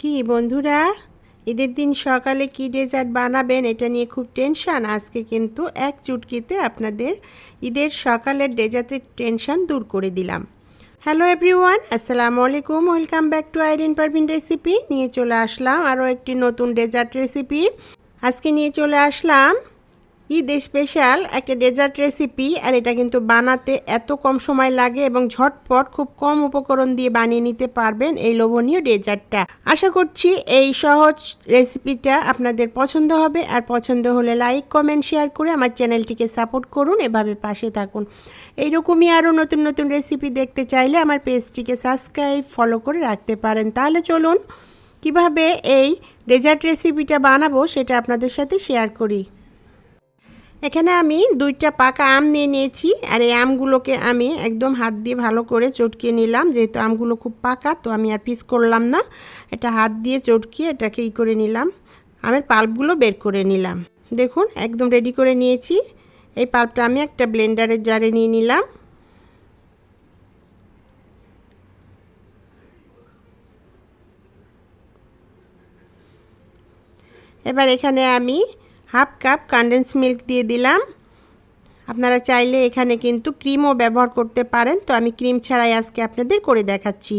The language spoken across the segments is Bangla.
কি বন্ধুরা? ঈদের দিন সকালে কি ডেজার্ট বানাবেন এটা নিয়ে খুব টেনশান আজকে কিন্তু এক চুটকিতে আপনাদের ঈদের সকালের ডেজার্টের টেনশান দূর করে দিলাম। হ্যালো এভরিওয়ান আসসালামু আলাইকুম। Welcome back to Irin Parvin recipe নিয়ে চলে আসলাম আরও একটি নতুন ডেজার্ট রেসিপি আজকে নিয়ে চলে আসলাম ঈদ স্পেশাল একটা ডেজার্ট রেসিপি আর এটা কিন্তু বানাতে এত কম সময় লাগে এবং ঝটপট খুব কম উপকরণ দিয়ে বানিয়ে নিতে পারবেন এই লোভনীয় ডেজার্টটা আশা করছি এই সহজ রেসিপিটা আপনাদের পছন্দ হবে, আর পছন্দ হলে লাইক কমেন্ট শেয়ার করে আমার চ্যানেলটিকে সাপোর্ট করুন, এভাবে পাশে থাকুন। এইরকমই আরও নতুন নতুন রেসিপি দেখতে চাইলে আমার পেজটিকে সাবস্ক্রাইব ফলো করে রাখতে পারেন। তাহলে চলুন, কীভাবে এই ডেজার্ট রেসিপিটা বানাবো সেটা আপনাদের সাথে শেয়ার করি। এখানে আমি দুইটা পাকা আম নিয়ে নিয়েছি আর এই আমগুলোকে আমি একদম হাত দিয়ে ভালো করে চটকিয়ে নিলাম। যেহেতু আমগুলো খুব পাকা, তো আমি আর পিস করলাম না। এটা হাত দিয়ে চটকিয়ে এটাকে ই করে নিলাম। আমের পাল্পগুলো বের করে নিলাম। দেখুন, একদম রেডি করে নিয়েছি। এই পাল্পটা আমি একটা ব্লেন্ডারের জারে নিয়ে নিলাম। এবার এখানে আমি হাফ কাপ কনডেন্স মিল্ক দিয়ে দিলাম। আপনারা চাইলে এখানে কিন্তু ক্রিমও ব্যবহার করতে পারেন। তো আমি ক্রিম ছাড়াই আজকে আপনাদের করে দেখাচ্ছি।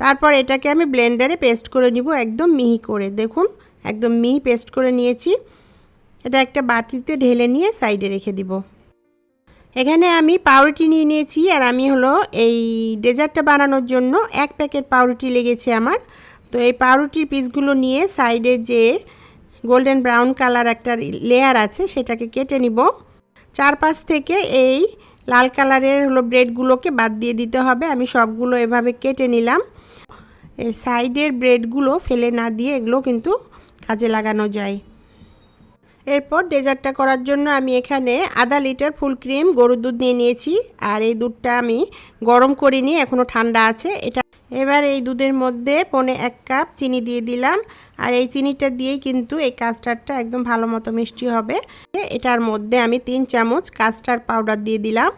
তারপর এটাকে আমি ব্লেন্ডারে পেস্ট করে নিব একদম মিহি করে। দেখুন, একদম মিহি পেস্ট করে নিয়েছি। এটা একটা বাটিতে ঢেলে নিয়ে সাইডে রেখে দিব। এখানে আমি পাউরুটি নিয়ে নিয়েছি আর আমি হলো এই ডেজার্টটা বানানোর জন্য এক প্যাকেট পাউরুটি লেগেছে আমার। তো এই পাউরুটির পিসগুলো নিয়ে সাইডে যে গোল্ডেন ব্রাউন কালার একটা লেয়ার আছে, সেটাকে কেটে নিব। চারপাশ থেকে এই লাল কালারের হলো ব্রেডগুলোকে বাদ দিয়ে দিতে হবে। আমি সবগুলো এভাবে কেটে নিলাম। সাইডের ব্রেডগুলো ফেলে না দিয়ে এগুলো কিন্তু কাজে লাগানো যায়। এরপর ডেজার্টটা করার জন্য আমি এখানে আধা লিটার ফুল ক্রিম, গরুর দুধ নিয়ে নিয়েছি। আর এই দুধটা আমি গরম করিনি এখনও ঠান্ডা আছে। এটা এবার এই দুধের মধ্যে পনে এক কাপ চিনি দিয়ে দিলাম। আর এই চিনিটা দিয়েই কিন্তু এই কাস্টার্ডটা একদম ভালো মতো মিষ্টি হবে। এটার মধ্যে আমি তিন চামচ কাস্টার্ড পাউডার দিয়ে দিলাম।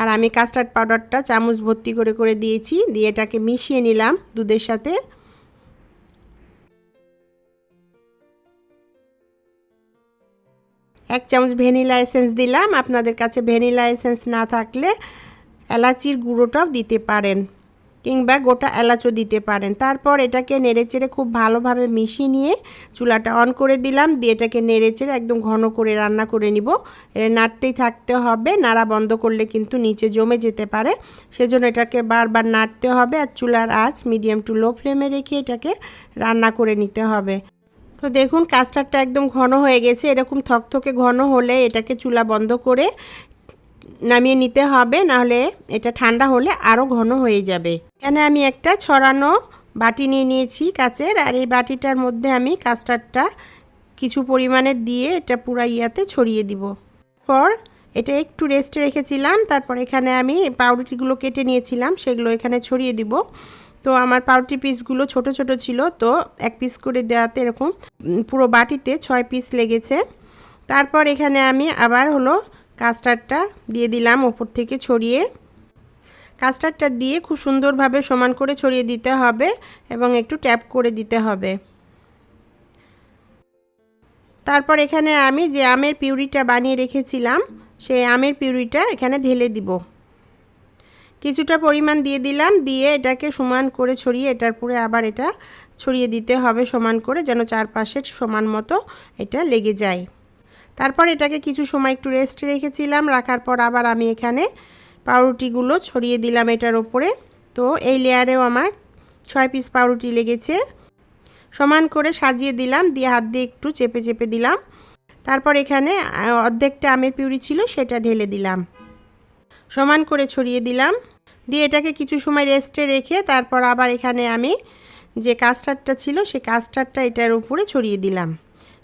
আর আমি কাস্টার্ড পাউডারটা চামচ ভর্তি করে করে দিয়েছি। দিয়ে এটাকে মিশিয়ে নিলাম দুধের সাথে। এক চামচ ভ্যানিলা এসেন্স দিলাম। আপনাদের কাছে ভ্যানিলা এসেন্স না থাকলে এলাচির গুঁড়োটাও দিতে পারেন। কিংবা গোটা এলাচও দিতে পারেন। তারপর এটাকে নেড়েচেড়ে খুব ভালোভাবে মিশিয়ে নিয়ে চুলাটা অন করে দিলাম। দিয়ে এটাকে নেড়েচেড়ে একদম ঘন করে রান্না করে নিব। নাড়তেই থাকতে হবে। নাড়া বন্ধ করলে কিন্তু নিচে জমে যেতে পারে। সেজন্য এটাকে বারবার নাড়তে হবে আর চুলার আঁচ মিডিয়াম টু লো ফ্লেমে রেখে এটাকে রান্না করে নিতে হবে। তো দেখুন কাস্টারটা একদম ঘন হয়ে গেছে। এরকম থকথকে ঘন হলে এটাকে চুলা বন্ধ করে নামিয়ে নিতে হবে। নাহলে এটা ঠান্ডা হলে আরও ঘন হয়ে যাবে। এখানে আমি একটা ছড়ানো বাটি নিয়ে নিয়েছি কাচের, আর এই বাটিটার মধ্যে আমি কাস্টারটা কিছু পরিমাণে দিয়ে এটা পুরা ইয়াতে ছড়িয়ে দিব। পর এটা একটু রেস্টে রেখেছিলাম, তারপর এখানে আমি পাউরুটিগুলো কেটে নিয়েছিলাম, সেগুলো এখানে ছড়িয়ে দিব। তো আমার পাউরুটি পিসগুলো ছোট ছোট ছিল, তো এক পিস করে দেওয়াতে এরকম পুরো বাটিতে ছয় পিস লেগেছে। তারপর এখানে আমি আবার হলো কাস্টার্ডটা দিয়ে দিলাম ওপর থেকে ছড়িয়ে। কাস্টার্ডটা দিয়ে খুব সুন্দরভাবে সমান করে ছড়িয়ে দিতে হবে এবং একটু ট্যাপ করে দিতে হবে। তারপর এখানে আমি যে আমের পিউরিটা বানিয়ে রেখেছিলাম, সেই আমের পিউরিটা এখানে ঢেলে দিব। কিছুটা পরিমাণ দিয়ে দিলাম, দিয়ে এটাকে সমান করে ছড়িয়ে এটার পরে আবার এটা ছড়িয়ে দিতে হবে সমান করে যেন চারপাশে সমান মতো এটা লেগে যায়। তারপর এটাকে কিছু সময় একটু রেস্টে রেখেছিলাম, রাখার পর আবার আমি এখানে পাউরুটিগুলো ছড়িয়ে দিলাম এটার ওপরে। তো এই লেয়ারেও আমার ছয় পিস পাউরুটি লেগেছে। সমান করে সাজিয়ে দিলাম, দিয়ে হাত দিয়ে একটু চেপে চেপে দিলাম। তারপর এখানে অর্ধেকটা আমের পিউরি ছিল, সেটা ঢেলে দিলাম। সমান করে ছড়িয়ে দিলাম। দিয়ে এটাকে কিছু সময় রেস্টে রেখে তারপর আবার এখানে আমি যে কাস্টার্ডটা ছিল সেই কাস্টার্ডটা এটার উপরে ছড়িয়ে দিলাম।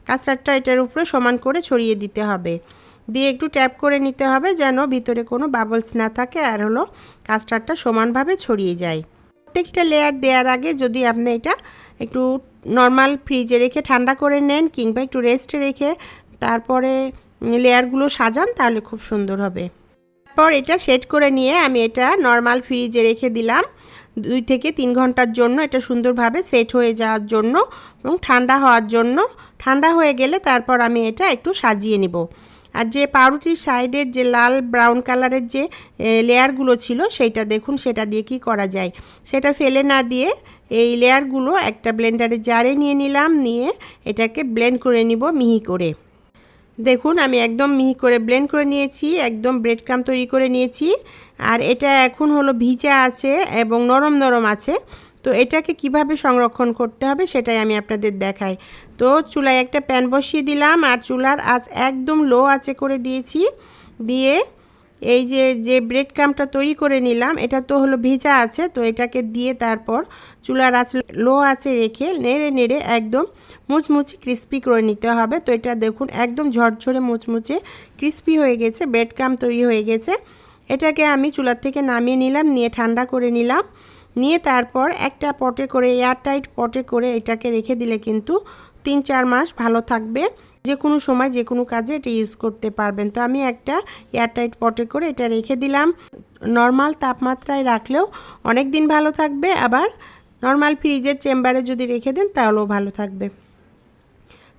কাস্টার্ডটা এটার উপরে সমান করে ছড়িয়ে দিতে হবে। দিয়ে একটু ট্যাপ করে নিতে হবে যেন ভিতরে কোনো বাবলস না থাকে আর হলো কাস্টার্ডটা সমানভাবে ছড়িয়ে যায়। প্রত্যেকটা লেয়ার দেওয়ার আগে যদি আপনি এটা একটু নর্মাল ফ্রিজে রেখে ঠান্ডা করে নেন কিংবা একটু রেস্টে রেখে তারপরে লেয়ারগুলো সাজান তাহলে খুব সুন্দর হবে। তারপর এটা সেট করে নিয়ে আমি এটা নর্মাল ফ্রিজে রেখে দিলাম। দুই থেকে তিন ঘণ্টার জন্য এটা সুন্দরভাবে সেট হয়ে যাওয়ার জন্য এবং ঠান্ডা হওয়ার জন্য। ঠান্ডা হয়ে গেলে তারপর আমি এটা একটু সাজিয়ে নিব। আর যে পাউরুটির সাইডের যে লাল ব্রাউন কালারের যে লেয়ারগুলো ছিল, সেইটা দেখুন, সেটা দিয়ে কি করা যায়? সেটা ফেলে না দিয়ে এই লেয়ারগুলো একটা ব্লেন্ডারে জারে নিয়ে নিলাম, নিয়ে এটাকে ব্লেন্ড করে নিব মিহি করে। দেখুন, আমি একদম মিহি করে ব্লেন্ড করে নিয়েছি, একদম ব্রেড ক্রাম তৈরি করে নিয়েছি। আর এটা এখন হলো ভিজা আছে এবং নরম নরম আছে। তো এটাকে কীভাবে সংরক্ষণ করতে হবে সেটাই আমি আপনাদের দেখাই। তো চুলায় একটা প্যান বসিয়ে দিলাম আর চুলার আজ একদম লো আছে করে দিয়েছি। দিয়ে এই যে যে ব্রেড ক্রামটা তৈরি করে নিলাম, এটা তো হলো ভিজা আছে, তো এটাকে দিয়ে তারপর চুলার আঁচ লো আছে রেখে নেড়ে নেড়ে একদম মুচমুচে ক্রিস্পি করে নিতে হবে। তো এটা দেখুন একদম ঝরঝরে মুচমুচে ক্রিস্পি হয়ে গেছে, ব্রেড ক্রাম তৈরি হয়ে গেছে। এটাকে আমি চুলার থেকে নামিয়ে নিলাম, নিয়ে ঠান্ডা করে নিলাম। নিয়ে তারপর একটা পটে করে, এয়ারটাইট পটে করে এটাকে রেখে দিলে কিন্তু তিন চার মাস ভালো থাকবে। যে কোনো সময় যে কোনো কাজে এটা ইউজ করতে পারবেন। তো আমি একটা এয়ারটাইট পটে করে এটা রেখে দিলাম। নর্মাল তাপমাত্রায় রাখলেও অনেক দিন ভালো থাকবে। আবার নর্মাল ফ্রিজের চেম্বারে যদি রেখে দেন তাহলেও ভালো থাকবে।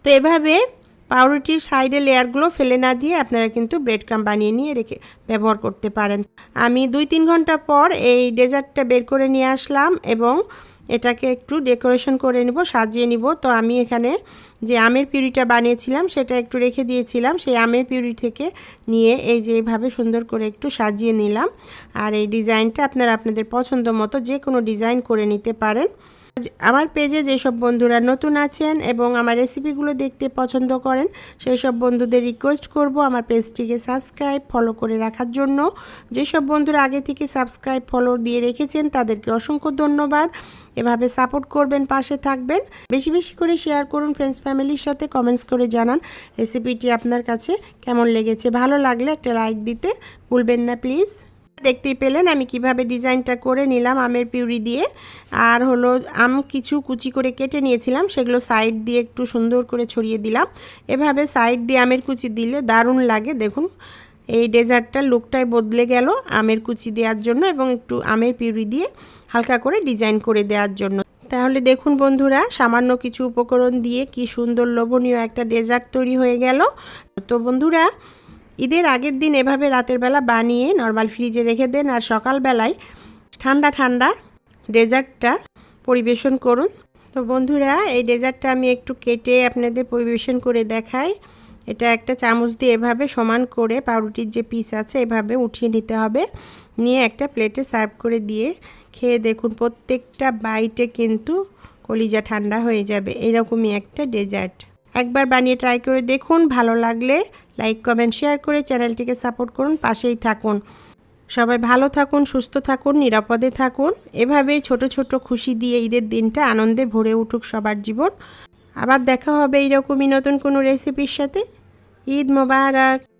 তো এভাবে পাউরুটির সাইডে লেয়ারগুলো ফেলে না দিয়ে আপনারা কিন্তু ব্রেড ক্রাম বানিয়ে নিয়ে রেখে ব্যবহার করতে পারেন। আমি দুই তিন ঘণ্টা পর এই ডেজার্টটা বের করে নিয়ে আসলাম এবং এটাকে একটু ডেকোরেশন করে নিব, সাজিয়ে নিব। তো আমি এখানে যে আমের পিউরিটা বানিয়েছিলাম, সেটা একটু রেখে দিয়েছিলাম। সেই আমের পিউরি থেকে নিয়ে এই যে এইভাবে সুন্দর করে একটু সাজিয়ে নিলাম। আর এই ডিজাইনটা আপনারা আপনাদের পছন্দ মতো যে কোনো ডিজাইন করে নিতে পারেন। আমার পেজে যেসব বন্ধুরা নতুন আছেন এবং আমার রেসিপিগুলো দেখতে পছন্দ করেন সেই সব বন্ধুদের রিকোয়েস্ট করব আমার পেজটিকে সাবস্ক্রাইব ফলো করে রাখার জন্য। যেসব বন্ধুরা আগে থেকে সাবস্ক্রাইব ফলো দিয়ে রেখেছেন, তাদেরকে অসংখ্য ধন্যবাদ। এভাবে সাপোর্ট করবেন, পাশে থাকবেন। বেশি বেশি করে শেয়ার করুন ফ্রেন্ডস ফ্যামিলির সাথে কমেন্টস করে জানান রেসিপিটি আপনার কাছে কেমন লেগেছে, ভালো লাগলে একটা লাইক দিতে ভুলবেন না প্লিজ দেখতেই পেলেন আমি কীভাবে ডিজাইনটা করে নিলাম আমের পিউরি দিয়ে। আর হলো আম কিছু কুচি করে কেটে নিয়েছিলাম, সেগুলো সাইড দিয়ে একটু সুন্দর করে ছড়িয়ে দিলাম। এভাবে সাইড দিয়ে আমের কুচি দিলে দারুণ লাগে, দেখুন। এই ডেজার্টটার লুকটাই বদলে গেল আমের কুচি দেওয়ার জন্য এবং একটু আমের পিউরি দিয়ে হালকা করে ডিজাইন করে দেওয়ার জন্য। তাহলে দেখুন বন্ধুরা, সামান্য কিছু উপকরণ দিয়ে কি সুন্দর লোভনীয় একটা ডেজার্ট তৈরি হয়ে গেল। তো বন্ধুরা ঈদের আগের দিন এভাবে রাতের বেলা বানিয়ে নর্মাল ফ্রিজে রেখে দেন আর সকালবেলায় ঠান্ডা ঠান্ডা ডেজার্টটা পরিবেশন করুন। তো বন্ধুরা, এই ডেজার্টটা আমি একটু কেটে আপনাদের পরিবেশন করে দেখাই। এটা একটা চামচ দিয়ে এভাবে সমান করে পাউরুটির যে পিস আছে, এভাবে উঠিয়ে নিতে হবে। নিয়ে একটা প্লেটে সার্ভ করে দিয়ে খেয়ে দেখুন, প্রত্যেকটা বাইটে কিন্তু কলিজা ঠান্ডা হয়ে যাবে। এরকমই একটা ডেজার্ট একবার বানিয়ে ট্রাই করে দেখুন, ভালো লাগলে লাইক কমেন্ট শেয়ার করে চ্যানেলটিকে সাপোর্ট করুন, পাশেই থাকুন। সবাই ভালো থাকুন, সুস্থ থাকুন, নিরাপদে থাকুন। এভাবেই ছোট ছোট খুশি দিয়ে ঈদের দিনটা আনন্দে ভরে উঠুক সবার জীবন। আবার দেখা হবে এইরকমই নতুন কোনো রেসিপির সাথে। ঈদ মোবারক!